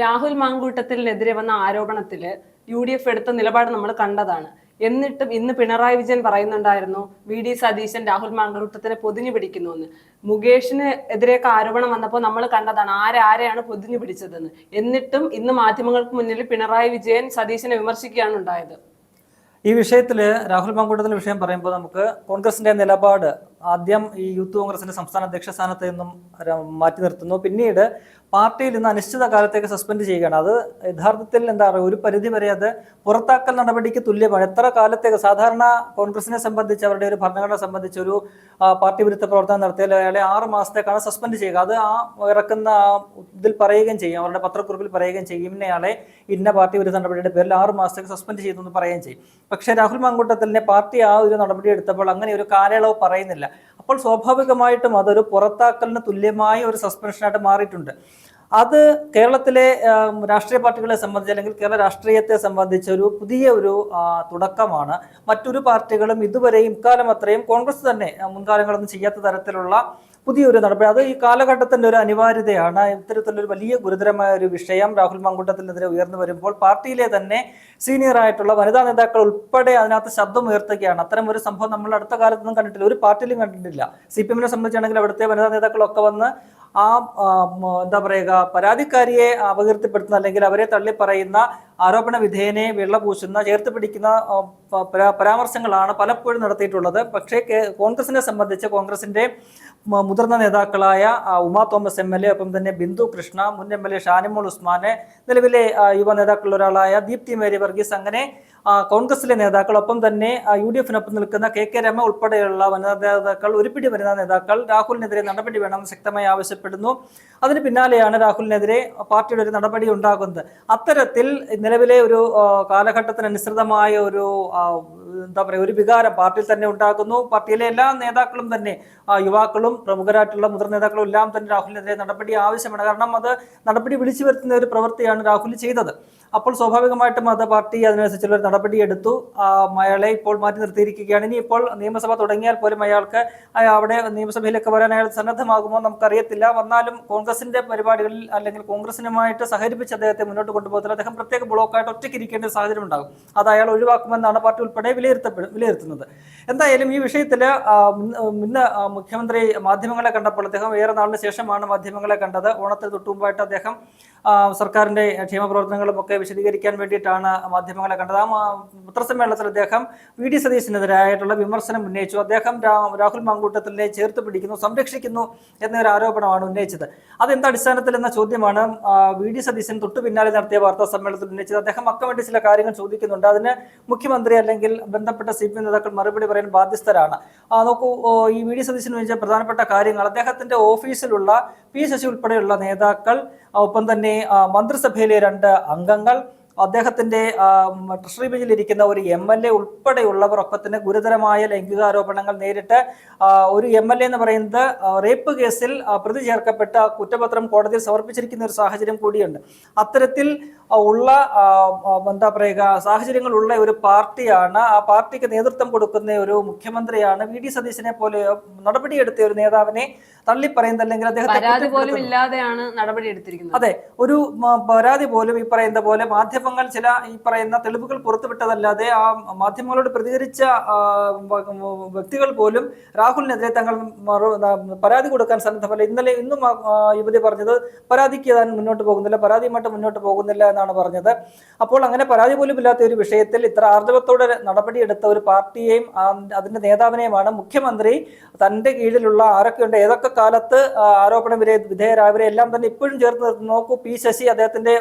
രാഹുൽ മാങ്കൂട്ടത്തിനെതിരെ വന്ന ആരോപണത്തിൽ U D F എടുത്ത നിലപാട് നമ്മൾ കണ്ടതാണ്. എന്നിട്ടും ഇന്ന് പിണറായി വിജയൻ പറയുന്നുണ്ടായിരുന്നു വി ഡി സതീശൻ രാഹുൽ മാങ്കൂട്ടത്തിനെ പൊതിഞ്ഞു പിടിക്കുന്നു എന്ന് മുകേഷിന് എതിരെയൊക്കെ ആരോപണം വന്നപ്പോൾ നമ്മൾ കണ്ടതാണ് ആരാരെയാണ് പൊതിഞ്ഞു പിടിച്ചതെന്ന്. എന്നിട്ടും ഇന്ന് മാധ്യമങ്ങൾക്ക് മുന്നിൽ പിണറായി വിജയൻ സതീശനെ വിമർശിക്കുകയാണ് ഉണ്ടായത്. ഈ വിഷയത്തിൽ രാഹുൽ മാങ്കൂട്ടത്തിന്റെ വിഷയം പറയുമ്പോൾ നമുക്ക് കോൺഗ്രസിന്റെ നിലപാട് ആദ്യം ഈ യൂത്ത് കോൺഗ്രസിന്റെ സംസ്ഥാന അധ്യക്ഷ സ്ഥാനത്ത് നിന്നും മാറ്റി നിർത്തുന്നു. പിന്നീട് പാർട്ടിയിൽ നിന്ന് അനിശ്ചിത കാലത്തേക്ക് സസ്പെൻഡ് ചെയ്യുകയാണ്. അത് യഥാർത്ഥത്തിൽ എന്താ പറയുക ഒരു പരിധി വരെ അത് പുറത്താക്കൽ നടപടിക്ക് തുല്യമാണ്. എത്ര കാലത്തേക്ക് സാധാരണ കോൺഗ്രസിനെ സംബന്ധിച്ച് അവരുടെ ഒരു ഭരണഘടന സംബന്ധിച്ച് ഒരു പാർട്ടി വിരുദ്ധ പ്രവർത്തനം നടത്തിയാൽ അയാളെ ആറ് മാസത്തേക്കാണ് സസ്പെൻഡ് ചെയ്യുക. അത് ആ ഇറക്കുന്ന ഇതിൽ പറയുകയും ചെയ്യും. അവരുടെ പത്രക്കുറിപ്പിൽ പറയുകയും ചെയ്യും. ഇന്നയാളെ ഇന്ന പാർട്ടി വിരുദ്ധ നടപടിയുടെ പേരിൽ ആറ് മാസത്തേക്ക് സസ്പെൻഡ് ചെയ്തു എന്ന് പറയുകയും ചെയ്യും. പക്ഷേ രാഹുൽ മാങ്കൂട്ടത്തിലിനെ പാർട്ടി ആ ഒരു നടപടി എടുത്തപ്പോൾ അങ്ങനെ ഒരു കാലയളവ് പറയുന്നില്ല. അപ്പോൾ സ്വാഭാവികമായിട്ടും അതൊരു പുറത്താക്കലിന് തുല്യമായ ഒരു സസ്പെൻഷനായിട്ട് മാറിയിട്ടുണ്ട്. അത് കേരളത്തിലെ രാഷ്ട്രീയ പാർട്ടികളെ സംബന്ധിച്ച് അല്ലെങ്കിൽ കേരള രാഷ്ട്രീയത്തെ സംബന്ധിച്ച ഒരു പുതിയ ഒരു തുടക്കമാണ്. മറ്റൊരു പാർട്ടികളും ഇതുവരെയും ഇക്കാലം അത്രയും കോൺഗ്രസ് തന്നെ മുൻകാലങ്ങളൊന്നും ചെയ്യാത്ത തരത്തിലുള്ള പുതിയൊരു നടപടി. അത് ഈ കാലഘട്ടത്തിന്റെ ഒരു അനിവാര്യതയാണ്. ഇത്തരത്തിലൊരു വലിയ ഗുരുതരമായ ഒരു വിഷയം രാഹുൽ മാങ്കൂട്ടത്തിനെതിരെ ഉയർന്നു വരുമ്പോൾ പാർട്ടിയിലെ തന്നെ സീനിയർ ആയിട്ടുള്ള വനിതാ നേതാക്കൾ ഉൾപ്പെടെ അതിനകത്ത് ശബ്ദം ഉയർത്തുകയാണ്. അത്തരം ഒരു സംഭവം നമ്മൾ അടുത്ത കാലത്തൊന്നും കണ്ടിട്ടില്ല. ഒരു പാർട്ടിയിലും കണ്ടിട്ടില്ല. സി പി എമ്മിനെ സംബന്ധിച്ചാണെങ്കിൽ അവിടുത്തെ വനിതാ നേതാക്കളൊക്കെ വന്ന് ആ എന്താ പറയുക പരാതിക്കാരിയെ അപകീർത്തിപ്പെടുത്തുന്ന അല്ലെങ്കിൽ അവരെ തള്ളി പറയുന്ന ആരോപണ വിധേയനെ വെള്ളപൂശുന്ന ചേർത്ത് പിടിക്കുന്ന പരാമർശങ്ങളാണ് പലപ്പോഴും നടത്തിയിട്ടുള്ളത്. പക്ഷേ കോൺഗ്രസിനെ സംബന്ധിച്ച് കോൺഗ്രസിന്റെ മുതിർന്ന നേതാക്കളായ Uma Thomas M L A ഒപ്പം തന്നെ ബിന്ദു കൃഷ്ണ മുൻ എം എൽ എ ഷാനിമോൾ ഉസ്മാന് നിലവിലെ യുവ നേതാക്കളിൽ ഒരാളായ ദീപ്തി മേരി വർഗീസ് അങ്ങനെ കോൺഗ്രസിലെ നേതാക്കൾ ഒപ്പം തന്നെ യു ഡി എഫിനൊപ്പം നിൽക്കുന്ന കെ കെ രമ ഉൾപ്പെടെയുള്ള വനിതാ നേതാക്കൾ ഒരുപിടി വനിതാ നേതാക്കൾ രാഹുലിനെതിരെ നടപടി വേണമെന്ന് ശക്തമായി ആവശ്യപ്പെടുന്നു. അതിന് പിന്നാലെയാണ് രാഹുലിനെതിരെ പാർട്ടിയുടെ ഒരു നടപടി ഉണ്ടാകുന്നത്. അത്തരത്തിൽ നിലവിലെ ഒരു കാലഘട്ടത്തിനനുസൃതമായ ഒരു എന്താ പറയുക ഒരു വികാരം പാർട്ടിയിൽ തന്നെ ഉണ്ടാക്കുന്നു പാർട്ടിയിലെ എല്ലാ നേതാക്കളും തന്നെ യുവാക്കളും പ്രമുഖരായിട്ടുള്ള മുതിർന്ന നേതാക്കളും എല്ലാം തന്നെ രാഹുലിനെതിരെ നടപടി ആവശ്യമാണ്. കാരണം അത് നടപടി വിളിച്ചു വരുത്തുന്ന ഒരു പ്രവൃത്തിയാണ് രാഹുൽ ചെയ്തത്. അപ്പോൾ സ്വാഭാവികമായിട്ടും അത് പാർട്ടി അതിനനുസരിച്ചുള്ള ഒരു നടപടി എടുത്തു. അയാളെ ഇപ്പോൾ മാറ്റി നിർത്തിയിരിക്കുകയാണ്. ഇനി ഇപ്പോൾ നിയമസഭ തുടങ്ങിയാൽ പോലും അയാൾക്ക് അവിടെ നിയമസഭയിലേക്ക് വരാൻ അയാൾ സന്നദ്ധമാകുമോ നമുക്കറിയത്തില്ല. വന്നാലും കോൺഗ്രസിന്റെ പരിപാടികളിൽ അല്ലെങ്കിൽ കോൺഗ്രസിനുമായിട്ട് സഹകരിപ്പിച്ച് അദ്ദേഹത്തെ മുന്നോട്ട് കൊണ്ടുപോകത്തില്ല. അദ്ദേഹം പ്രത്യേക ബ്ലോക്കായിട്ട് ഒറ്റയ്ക്ക് ഇരിക്കേണ്ട സാഹചര്യം ഉണ്ടാകും. അത് അയാൾ ഒഴിവാക്കുമെന്നാണ് പാർട്ടി ഉൾപ്പെടെ വിലയിരുത്തപ്പെടും വിലയിരുത്തുന്നത്. എന്തായാലും ഈ വിഷയത്തിൽ ഇന്ന് മുഖ്യമന്ത്രി മാധ്യമങ്ങളെ കണ്ടപ്പോൾ അദ്ദേഹം ഏറെ നാളിന് ശേഷമാണ് മാധ്യമങ്ങളെ കണ്ടത്. ഓണത്തിന് തൊട്ടുമുമ്പായിട്ട് അദ്ദേഹം സർക്കാരിന്റെ ക്ഷേമ പ്രവർത്തനങ്ങളും ഒക്കെ വിശദീകരിക്കാൻ വേണ്ടിയിട്ടാണ് മാധ്യമങ്ങളെ കണ്ടത്. ആ പത്രസമ്മേളനത്തിൽ അദ്ദേഹം വി. ഡി. സതീശനെതിരായിട്ടുള്ള വിമർശനം ഉന്നയിച്ചു. അദ്ദേഹം രാഹുൽ മാങ്കൂട്ടത്തിനെ ചേർത്ത് പിടിക്കുന്നു സംരക്ഷിക്കുന്നു എന്നൊരു ആരോപണമാണ് ഉന്നയിച്ചത്. അതെന്ത് അടിസ്ഥാനത്തിൽ എന്ന ചോദ്യമാണ്. വി. ഡി. സതീശൻ തൊട്ടു പിന്നാലെ നടത്തിയ വാർത്താ സമ്മേളനത്തിൽ ഉന്നയിച്ചത് അദ്ദേഹം അക്കമിട്ട് ചില കാര്യങ്ങൾ ചോദിക്കുന്നുണ്ട്. അതിന് മുഖ്യമന്ത്രി അല്ലെങ്കിൽ ബന്ധപ്പെട്ട സി പി നേതാക്കൾ മറുപടി പറയാൻ ബാധ്യസ്ഥരാണ്. നോക്കൂ ഈ വി. ഡി. സതീശൻ ഉന്നയിച്ച പ്രധാനപ്പെട്ട കാര്യങ്ങൾ അദ്ദേഹത്തിന്റെ ഓഫീസിലുള്ള പി ശശി ഉൾപ്പെടെയുള്ള നേതാക്കൾ ഒപ്പം തന്നെ മന്ത്രിസഭയിലെ രണ്ട് അംഗങ്ങൾ അദ്ദേഹത്തിന്റെ ട്രഷറി ബെഞ്ചിൽ ഇരിക്കുന്ന ഒരു എം എൽ എ ഉൾപ്പെടെയുള്ളവർ ഒക്കെ തന്നെ ഗുരുതരമായ ലൈംഗികാരോപണങ്ങൾ നേരിട്ട് ഒരു എം എൽ എ എന്ന് പറയുന്നത് റേപ്പ് കേസിൽ പ്രതി ചേർക്കപ്പെട്ട കുറ്റപത്രം കോടതിയിൽ സമർപ്പിച്ചിരിക്കുന്ന ഒരു സാഹചര്യം കൂടിയുണ്ട്. അത്തരത്തിൽ ഉള്ള എന്താ പറയുക സാഹചര്യങ്ങളുള്ള ഒരു പാർട്ടിയാണ് ആ പാർട്ടിക്ക് നേതൃത്വം കൊടുക്കുന്ന ഒരു മുഖ്യമന്ത്രിയാണ് വി ഡി സതീശനെ പോലെ നടപടിയെടുത്ത ഒരു നേതാവിനെ തള്ളിപ്പറയുന്നത് അല്ലെങ്കിൽ അദ്ദേഹത്തെ അതെ ഒരു പരാതി പോലും ഈ പറയുന്ന പോലെ മാധ്യമങ്ങൾ ചില ഈ പറയുന്ന തെളിവുകൾ പുറത്തുവിട്ടതല്ലാതെ ആ മാധ്യമങ്ങളോട് പ്രതികരിച്ച വ്യക്തികൾ പോലും രാഹുലിനെതിരെ തങ്ങൾ പരാതി കൊടുക്കാൻ സന്നദ്ധമല്ല. ഇന്നലെ ഇന്നും യുവതി പറഞ്ഞത് പരാതിക്ക് താൻ മുന്നോട്ട് പോകുന്നില്ല പരാതിയുമായിട്ട് മുന്നോട്ട് പോകുന്നില്ല എന്നാണ് പറഞ്ഞത്. അപ്പോൾ അങ്ങനെ പരാതി പോലും ഇല്ലാത്ത ഒരു വിഷയത്തിൽ ഇത്ര ആർജവത്തോടെ നടപടിയെടുത്ത ഒരു പാർട്ടിയെയും അതിന്റെ നേതാവിനെയുമാണ് മുഖ്യമന്ത്രി തന്റെ കീഴിലുള്ള ആരൊക്കെയുണ്ട് ഏതൊക്കെ കാലത്ത് ആരോപണ വിധേയരായവരെ എല്ലാം തന്നെ ഇപ്പോഴും ചേർത്ത് നിർത്തി. നോക്കൂ പി ശശി അദ്ദേഹത്തിന്റെ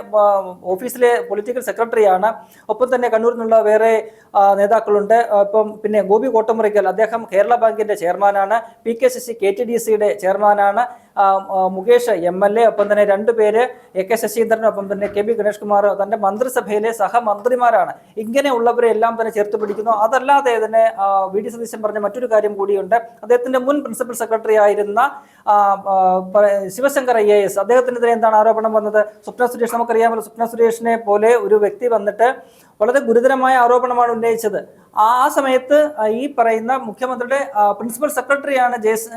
ഓഫീസിലെ പൊളിറ്റിക്കൽ സെക്രട്ടറിയാണ്. ഒപ്പം തന്നെ കണ്ണൂരിൽ നിന്നുള്ള വേറെ നേതാക്കളുണ്ട്. ഇപ്പം പിന്നെ ഗോപി കോട്ടമുറിക്കൽ അദ്ദേഹം കേരള ബാങ്കിന്റെ ചെയർമാനാണ്. P K Sasi K T D സിയുടെ ചെയർമാനാണ്. മുകേഷ് എം എൽ എ ഒപ്പം തന്നെ രണ്ടുപേര് എ കെ ശശീന്ദ്രനൊപ്പം തന്നെ കെ ബി ഗണേഷ് കുമാർ തന്റെ മന്ത്രിസഭയിലെ സഹമന്ത്രിമാരാണ്. ഇങ്ങനെയുള്ളവരെ എല്ലാം തന്നെ ചേർത്ത് പിടിക്കുന്നു. അതല്ലാതെ തന്നെ വി ഡി സതീശൻ പറഞ്ഞ മറ്റൊരു കാര്യം കൂടിയുണ്ട്. അദ്ദേഹത്തിന്റെ മുൻ പ്രിൻസിപ്പൽ സെക്രട്ടറി ആയിരുന്ന ശിവശങ്കർ ഐ എ എസ്. അദ്ദേഹത്തിനെതിരെ എന്താണ് ആരോപണം വന്നത്? സ്വപ്ന സുരേഷ് നമുക്കറിയാമല്ലോ സ്വപ്ന സുരേഷിനെ പോലെ ഒരു വ്യക്തി വന്നിട്ട് വളരെ ഗുരുതരമായ ആരോപണമാണ് ഉന്നയിച്ചത്. ആ സമയത്ത് ഈ പറയുന്ന മുഖ്യമന്ത്രിയുടെ പ്രിൻസിപ്പൽ സെക്രട്ടറിയാണ് ജയസ്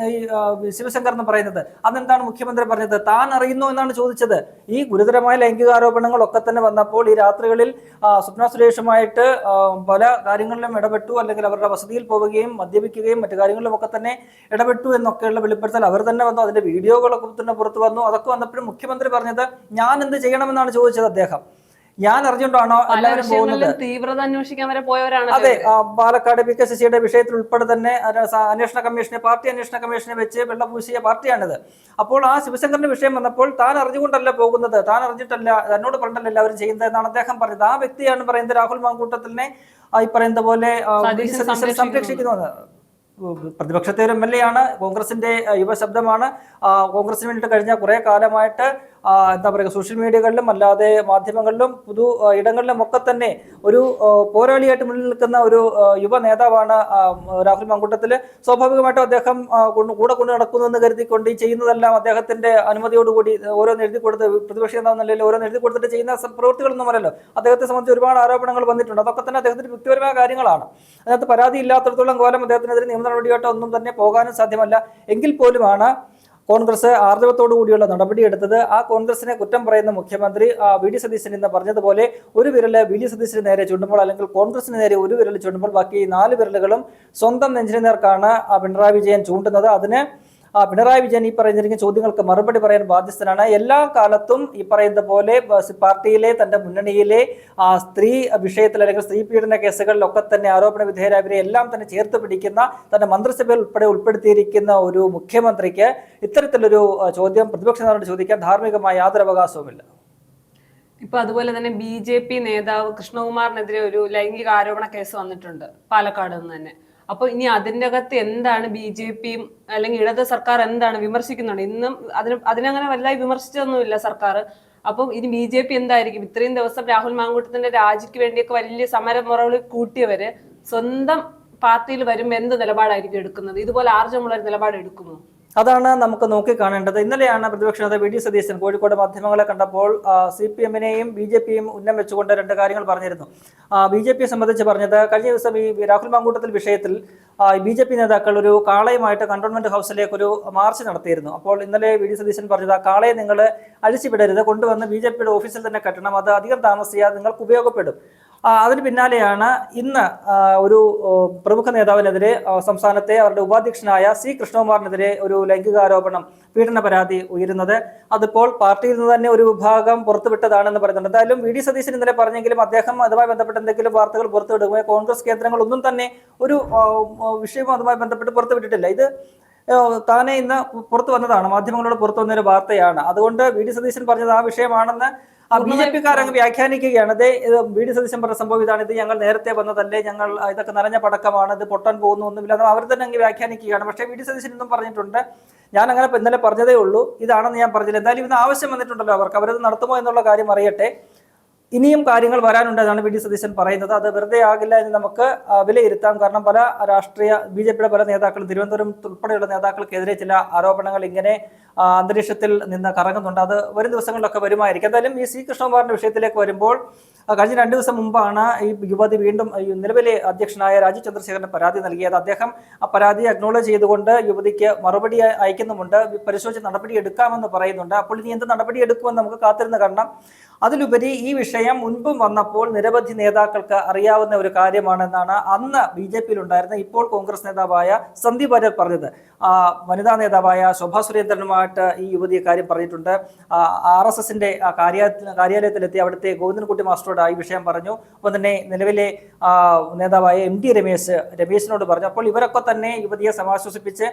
ശിവശങ്കർ എന്ന് പറയുന്നത്. അതെന്താണ് മുഖ്യമന്ത്രി പറഞ്ഞത്? താൻ അറിയുന്നു എന്നാണ് ചോദിച്ചത്. ഈ ഗുരുതരമായ ലൈംഗിക ആരോപണങ്ങളൊക്കെ തന്നെ വന്നപ്പോൾ ഈ രാത്രികളിൽ സ്വപ്ന സുരേഷുമായിട്ട് പല കാര്യങ്ങളിലും ഇടപെട്ടു. അല്ലെങ്കിൽ അവരുടെ വസതിയിൽ പോവുകയും മദ്യപിക്കുകയും മറ്റു കാര്യങ്ങളിലും ഒക്കെ തന്നെ ഇടപെട്ടു എന്നൊക്കെയുള്ള വെളിപ്പെടുത്തൽ അവർ തന്നെ വന്നു. അതിന്റെ വീഡിയോകളൊക്കെ തന്നെ പുറത്തു വന്നു. അതൊക്കെ വന്നപ്പോഴും മുഖ്യമന്ത്രി പറഞ്ഞത് ഞാൻ എന്ത് ചെയ്യണമെന്നാണ് ചോദിച്ചത് അദ്ദേഹം. ഞാൻ അറിഞ്ഞുകൊണ്ടാണോ എല്ലാവരും പോകുന്നത്? തീവ്രത അന്വേഷിക്കാൻ വരെ പോയവരാണ് അതെ പാലക്കാട് പി കെ ശശിയുടെ വിഷയത്തിൽ ഉൾപ്പെടെ തന്നെ അന്വേഷണ കമ്മീഷനെ പാർട്ടി അന്വേഷണ കമ്മീഷനെ വെച്ച് വെള്ളപൂശിയ പാർട്ടിയാണിത്. അപ്പോൾ ആ ശിവശങ്കറിന്റെ വിഷയം വന്നപ്പോൾ താൻ അറിഞ്ഞുകൊണ്ടല്ല പോകുന്നത് താൻ അറിഞ്ഞിട്ടല്ല എന്നോട് പറഞ്ഞല്ല എല്ലാവരും ചെയ്യുന്നത് എന്നാണ് അദ്ദേഹം പറഞ്ഞത്. ആ വ്യക്തിയാണ് പറയുന്നത് രാഹുൽ മാങ്കൂട്ടത്തിനെ ഈ പറയുന്ന പോലെ സംരക്ഷിക്കുന്നത് പ്രതിപക്ഷത്തെ ഒരു എം എൽ എ ആണ് കോൺഗ്രസിന്റെ യുവശബ്ദമാണ്. കോൺഗ്രസിന് വേണ്ടിയിട്ട് കഴിഞ്ഞ കുറെ കാലമായിട്ട് എന്താ പറയുക സോഷ്യൽ മീഡിയകളിലും അല്ലാതെ മാധ്യമങ്ങളിലും പുതു ഇടങ്ങളിലും ഒക്കെ തന്നെ ഒരു പോരാളിയായിട്ട് മുന്നിൽ നിൽക്കുന്ന ഒരു യുവ നേതാവാണ് രാഹുൽ മങ്കുട്ടത്തിൽ സ്വാഭാവികമായിട്ടും അദ്ദേഹം കൂടെ കൊണ്ട് നടക്കുന്നു എന്ന് കരുതിക്കൊണ്ട് ഈ ചെയ്യുന്നതെല്ലാം അദ്ദേഹത്തിന്റെ അനുമതിയോടുകൂടി ഓരോന്ന് എഴുതി കൊടുത്ത് പ്രതിപക്ഷ നേതാവ് നിലയിൽ ഓരോന്ന് എഴുതി കൊടുത്തിട്ട് ചെയ്യുന്ന പ്രവൃത്തികളൊന്നും അല്ലല്ലോ. അദ്ദേഹത്തെ സംബന്ധിച്ച് ഒരുപാട് ആരോപണങ്ങൾ വന്നിട്ടുണ്ട്. അതൊക്കെ തന്നെ അദ്ദേഹത്തിന്റെ വ്യക്തിപരമായ കാര്യങ്ങളാണ്. അതിനകത്ത് പരാതി ഇല്ലാത്തടത്തോളം കോലം അദ്ദേഹത്തിനെതിരെ നിയമ നടപടിയായിട്ടോ ഒന്നും തന്നെ പോകാനും സാധ്യമല്ല. എങ്കിൽ പോലുമാണ് കോൺഗ്രസ് ആർജവത്തോടു കൂടിയുള്ള നടപടി നടപടിയെടുത്തത് ആ കോൺഗ്രസിനെ കുറ്റം പറയുന്ന മുഖ്യമന്ത്രി വി ഡി സതീശൻ ഇന്ന് പറഞ്ഞതുപോലെ ഒരു വിരൽ വി ഡി സതീശന് നേരെ ചൂണ്ടുമ്പോൾ അല്ലെങ്കിൽ കോൺഗ്രസിന് നേരെ ഒരു വിരൽ ചൂണ്ടുമ്പോൾ ബാക്കി നാല് വിരലുകളും സ്വന്തം നെഞ്ചിനു നേർക്കാണ് പിണറായി വിജയൻ ചൂണ്ടുന്നത്. അതിന് പിണറായി വിജയൻ ഈ പറഞ്ഞിരിക്കുന്ന ചോദ്യങ്ങൾക്ക് മറുപടി പറയാൻ ബാധ്യസ്ഥനാണ്. എല്ലാ കാലത്തും ഈ പറയുന്ന പോലെ പാർട്ടിയിലെ തന്റെ മുന്നണിയിലെ ആ, സ്ത്രീ വിഷയത്തിൽ അല്ലെങ്കിൽ സ്ത്രീ പീഡന കേസുകളിലൊക്കെ തന്നെ ആരോപണ വിധേയരായവരെ എല്ലാം തന്നെ ചേർത്ത് പിടിക്കുന്ന തന്റെ മന്ത്രിസഭയിൽ ഉൾപ്പെടെ ഉൾപ്പെടുത്തിയിരിക്കുന്ന ഒരു മുഖ്യമന്ത്രിക്ക് ഇത്തരത്തിലൊരു ചോദ്യം പ്രതിപക്ഷ നേതാവിനോട് ചോദിക്കാൻ ധാർമ്മികമായ യാതൊരു അവകാശവുമില്ല ഇപ്പൊ അതുപോലെ തന്നെ ബി ജെ പി നേതാവ് കൃഷ്ണകുമാറിനെതിരെ ഒരു ലൈംഗിക ആരോപണ കേസ് വന്നിട്ടുണ്ട് പാലക്കാട് നിന്ന് തന്നെ. അപ്പൊ ഇനി അതിന്റെ അകത്ത് എന്താണ് ബി ജെ പിയും അല്ലെങ്കിൽ ഇടത് സർക്കാർ എന്താണ് വിമർശിക്കുന്നുണ്ട്? ഇന്നും അതിന് അതിനങ്ങനെ വല്ലാതെ വിമർശിച്ചൊന്നുമില്ല സർക്കാർ. അപ്പം ഇനി ബി ജെ പി എന്തായിരിക്കും? ഇത്രയും ദിവസം രാഹുൽ മാങ്കൂട്ടത്തിന്റെ രാജിക്ക് വേണ്ടിയൊക്കെ വലിയ സമരമുറകൾ കൂട്ടിയവര് സ്വന്തം പാർട്ടിയിൽ വരുമ്പോൾ എന്ത് നിലപാടായിരിക്കും എടുക്കുന്നത്? ഇതുപോലെ ആർജമുള്ള ഒരു നിലപാട് എടുക്കുമോ? അതാണ് നമുക്ക് നോക്കി കാണേണ്ടത്. ഇന്നലെയാണ് പ്രതിപക്ഷ നേതാവ് വി ഡി സതീശൻ കോഴിക്കോട് മാധ്യമങ്ങളെ കണ്ടപ്പോൾ സി പി എമ്മിനെയും ബി ജെ പിയും ഉന്നം വെച്ചുകൊണ്ട് രണ്ട് കാര്യങ്ങൾ പറഞ്ഞിരുന്നു. ബി ജെ പിയെ സംബന്ധിച്ച് പറഞ്ഞത് കഴിഞ്ഞ ദിവസം ഈ രാഹുൽ മാങ്കൂട്ടത്തിൽ വിഷയത്തിൽ ബി ജെ പി നേതാക്കൾ ഒരു കാളയുമായിട്ട് കണ്ടോൺമെന്റ് ഹൗസിലേക്ക് ഒരു മാർച്ച് നടത്തിയിരുന്നു. അപ്പോൾ ഇന്നലെ വി ഡി സതീശൻ പറഞ്ഞത് ആ കാളയെ നിങ്ങൾ അഴിച്ചുവിടരുത് കൊണ്ടുവന്ന് ബി ജെ പിയുടെ ഓഫീസിൽ തന്നെ കെട്ടണം അത് അധികം താമസിയാതെ നിങ്ങൾക്ക് ഉപയോഗപ്പെടും. അതിന് പിന്നാലെയാണ് ഇന്ന് ഒരു പ്രമുഖ നേതാവിനെതിരെ സംസ്ഥാനത്തെ അവരുടെ ഉപാധ്യക്ഷനായ സി കൃഷ്ണകുമാറിനെതിരെ ഒരു ലൈംഗികാരോപണം പീഡന പരാതി ഉയരുന്നത്. അതിപ്പോൾ പാർട്ടിയിൽ നിന്ന് തന്നെ ഒരു വിഭാഗം പുറത്തുവിട്ടതാണെന്ന് പറയുന്നുണ്ട്. എന്തായാലും വി ഡി സതീശൻ ഇന്നലെ പറഞ്ഞെങ്കിലും അദ്ദേഹം അതുമായി ബന്ധപ്പെട്ട് എന്തെങ്കിലും വാർത്തകൾ പുറത്തുവിടുകയോ കോൺഗ്രസ് കേന്ദ്രങ്ങളൊന്നും തന്നെ ഒരു വിഷയവും അതുമായി ബന്ധപ്പെട്ട് പുറത്തുവിട്ടിട്ടില്ല. ഇത് താനെ ഇന്ന് പുറത്തു വന്നതാണ് മാധ്യമങ്ങളോട് പുറത്തു വന്നൊരു വാർത്തയാണ്. അതുകൊണ്ട് വി ഡി സതീശൻ പറഞ്ഞത് ആ വിഷയമാണെന്ന് ബി ജെ പിക്കാരങ്ങ് വ്യാഖ്യാനിക്കുകയാണ്. ഇത് വി ഡി സതീശൻ പറഞ്ഞ സംഭവം ഇതാണ്. ഇത് ഞങ്ങൾ നേരത്തെ വന്നതല്ലേ ഞങ്ങൾ ഇതൊക്കെ നിറഞ്ഞ പടക്കമാണ് ഇത് പൊട്ടാൻ പോകുന്നു ഒന്നുമില്ല അവർ തന്നെ അങ്ങ് വ്യാഖ്യാനിക്കുകയാണ്. പക്ഷേ വി ഡി സതീശൻ ഇന്നും പറഞ്ഞിട്ടുണ്ട് ഞാൻ അങ്ങനെ ഇന്നലെ പറഞ്ഞതേ ഉള്ളൂ. ഇതാണെന്ന് ഞാൻ പറഞ്ഞില്ല. എന്തായാലും ഇത് ആവശ്യം വന്നിട്ടുണ്ടല്ലോ അവർക്ക്. അവരത് നടത്തുമോ എന്നുള്ള കാര്യം അറിയട്ടെ. ഇനിയും കാര്യങ്ങൾ വരാനുണ്ട് എന്നാണ് വി ഡി സതീശൻ പറയുന്നത്. അത് വെറുതെ ആകില്ല എന്ന് നമുക്ക് വിലയിരുത്താം. കാരണം പല രാഷ്ട്രീയ ബി ജെ പിയുടെ പല നേതാക്കളും തിരുവനന്തപുരം ഉൾപ്പെടെയുള്ള നേതാക്കൾക്കെതിരെ ചില ആരോപണങ്ങൾ ഇങ്ങനെ അന്തരീക്ഷത്തിൽ നിന്ന് കറങ്ങുന്നുണ്ട്. അത് വരും ദിവസങ്ങളിലൊക്കെ വരുമായിരിക്കും. എന്തായാലും ഈ സി കൃഷ്ണകുമാറിന്റെ വിഷയത്തിലേക്ക് വരുമ്പോൾ കഴിഞ്ഞ രണ്ട് ദിവസം മുമ്പാണ് ഈ യുവതി വീണ്ടും നിലവിലെ അധ്യക്ഷനായ രാജീവ് ചന്ദ്രശേഖരന് പരാതി നൽകിയത്. അദ്ദേഹം ആ പരാതി അക്നോളജ് ചെയ്തുകൊണ്ട് യുവതിക്ക് മറുപടി അയക്കുന്നുമുണ്ട്. പരിശോധിച്ച് നടപടി എടുക്കാമെന്ന് പറയുന്നുണ്ട്. അപ്പോൾ ഇനി എന്ത് നടപടി എടുക്കുമെന്ന് നമുക്ക് കാത്തിരുന്ന് കാണണം. അതിലുപരി ഈ വിഷയം മുൻപും വന്നപ്പോൾ നിരവധി നേതാക്കൾക്ക് അറിയാവുന്ന ഒരു കാര്യമാണെന്നാണ് അന്ന് ബി ജെ പിയിൽ ഉണ്ടായിരുന്ന ഇപ്പോൾ കോൺഗ്രസ് നേതാവായ സന്ദീപ് വാര്യർ പറഞ്ഞത്. വനിതാ നേതാവായ ശോഭാ സുരേന്ദ്രനുമായിട്ട് ഈ യുവതി കാര്യം പറഞ്ഞിട്ടുണ്ട്. ആർ എസ് എസിന്റെ കാര്യാലയത്തിലെത്തി അവിടുത്തെ ഗോവിന്ദൻകുട്ടി മാസ്റ്ററോട് ഈ വിഷയം പറഞ്ഞു. ഒപ്പം തന്നെ നിലവിലെ നേതാവായ എം ടി രമേശ് രമേശിനോട് പറഞ്ഞു. അപ്പോൾ ഇവരൊക്കെ തന്നെ യുവതിയെ സമാശ്വസിപ്പിച്ച്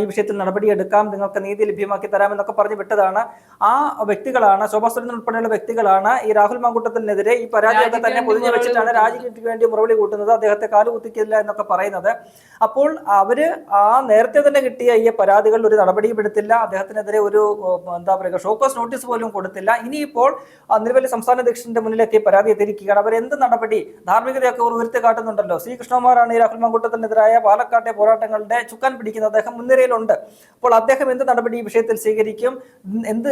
ഈ വിഷയത്തിൽ നടപടിയെടുക്കാം നിങ്ങൾക്ക് നീതി ലഭ്യമാക്കി തരാമെന്നൊക്കെ പറഞ്ഞു വിട്ടതാണ്. ആ വ്യക്തികളാണ് ശോഭാ സുരേന്ദ്രൻ ഉൾപ്പെടെയുള്ള വ്യക്തികളാണ് ഈ രാഹുൽ മാങ്കൂട്ടത്തിനെതിരെ ഈ പരാതിയൊക്കെ തന്നെ പൊതിഞ്ഞു വെച്ചിട്ടാണ് രാജിക്ക് വേണ്ടി മറുപടി കൂട്ടുന്നത്. അദ്ദേഹത്തെ കാലുകുത്തിക്കില്ല എന്നൊക്കെ പറയുന്നത്. അപ്പോൾ അവർ ആ നേരത്തെ തന്നെ കിട്ടിയ ഈ പരാതികളിൽ ഒരു നടപടിയും എടുത്തില്ല. അദ്ദേഹത്തിനെതിരെ ഒരു എന്താ പറയുക ഷോക്കോസ് നോട്ടീസ് പോലും കൊടുത്തില്ല. ഇനിയിപ്പോൾ നിലവിലെ സംസ്ഥാന അധ്യക്ഷന്റെ മുന്നിലേക്ക് പരാതി എത്തിയിരിക്കുകയാണ്. അവർ എന്ത് നടപടി ധാർമ്മികതയൊക്കെ ഉയർത്തി കാട്ടുന്നുണ്ടല്ലോ? കൃഷ്ണകുമാറാണ് ഈ രാഹുൽ മങ്കൂട്ടത്തിനെതിരായ പാലക്കാട്ടെ പോരാട്ടങ്ങളുടെ ചുക്കാൻ പിടിക്കുന്ന അദ്ദേഹം മുൻനിരയിലുണ്ട്. അപ്പോൾ അദ്ദേഹം എന്ത് നടപടി ഈ വിഷയത്തിൽ സ്വീകരിക്കും? എന്ത്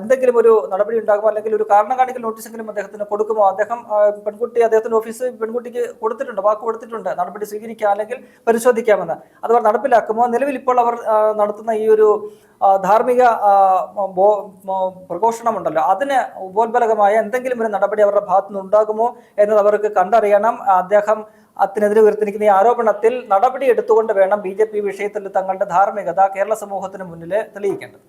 എന്തെങ്കിലും ഒരു നടപടി ഉണ്ടാകുമോ? അല്ലെങ്കിൽ ഒരു കാരണം കാണിക്കൽ നോട്ടീസെങ്കിലും അദ്ദേഹത്തിന് കൊടുക്കുമോ? അദ്ദേഹം പെൺകുട്ടി അദ്ദേഹത്തിന്റെ ഓഫീസ് പെൺകുട്ടിക്ക് കൊടുത്തിട്ടുണ്ട് വാക്ക് കൊടുത്തിട്ടുണ്ട്. നടപടി സ്വീകരിക്കുക അല്ലെങ്കിൽ പരിശോധിക്കാമെന്ന്. അവർ നടപ്പിലാക്കുമോ? നിലവിൽ ഇപ്പോൾ അവർ നടത്തുന്ന ഈ ഒരു ധാർമ്മിക പ്രഘോഷണമുണ്ടല്ലോ. അതിന് ഉപോത്ബലകമായ എന്തെങ്കിലും ഒരു നടപടി അവരുടെ ഭാഗത്തു നിന്നുണ്ടാകുമോ എന്നത് അവർക്ക് കണ്ടറിയണം. അദ്ദേഹം അതിനെതിരെ ഉയർത്തിരിക്കുന്ന ഈ ആരോപണത്തിൽ നടപടി എടുത്തുകൊണ്ട് വേണം ബി വിഷയത്തിൽ തങ്ങളുടെ ധാർമ്മികത കേരള സമൂഹത്തിന് മുന്നിൽ തെളിയിക്കേണ്ടത്.